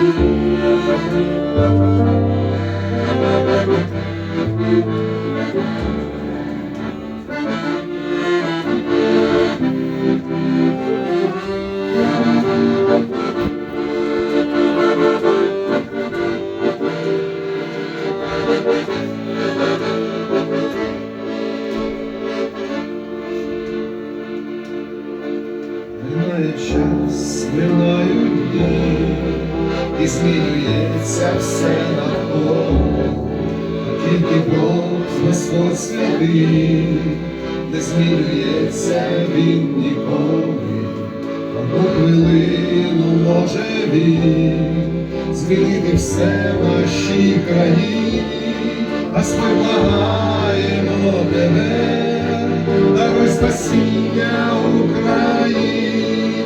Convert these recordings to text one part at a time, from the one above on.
Минає час, минають дні. І змінюється все навколо, тільки Бог Господь святий, не змінюється він ніколи, одну хвилину може він змінити все в нашій країні, Господь благаємо тебе, даруй спасіння Україні,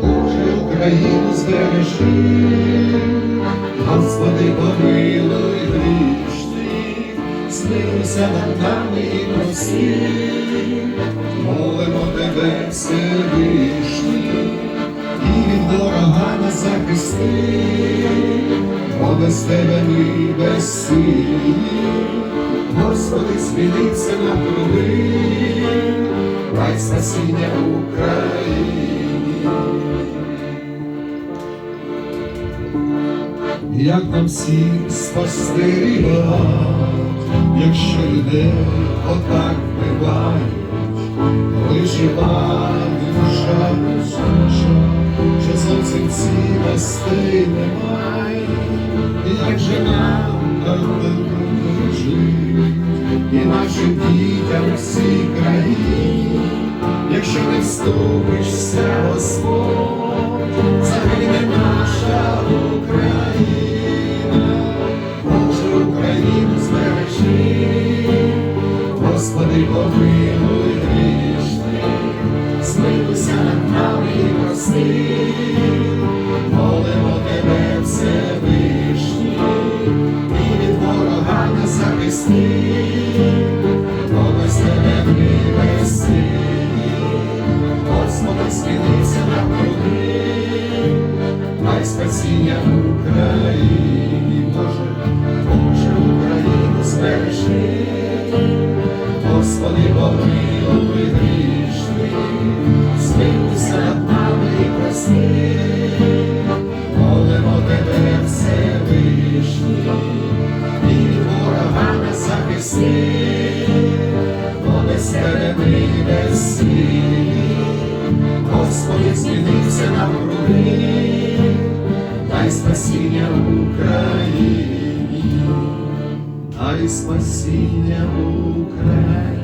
Боже, Україну збережи, Господи, помилуй грішних, змилуйся над нами і прости, молимо тебе, Всевишній, і від ворога нас захисти, бо без тебе ми безсилі, Господи, зміниться на круги, дай спасіння Україні. Як нам всіх спостерігати, якщо людей отак вбивають, коли жива душа душа, що зовсім цінностей немає, як же нам так жити, і нашим дітям у всій країні, якщо не вступишся, вийде світ, змінився на круги, дай спасіння Україні, дай спасіння Україні.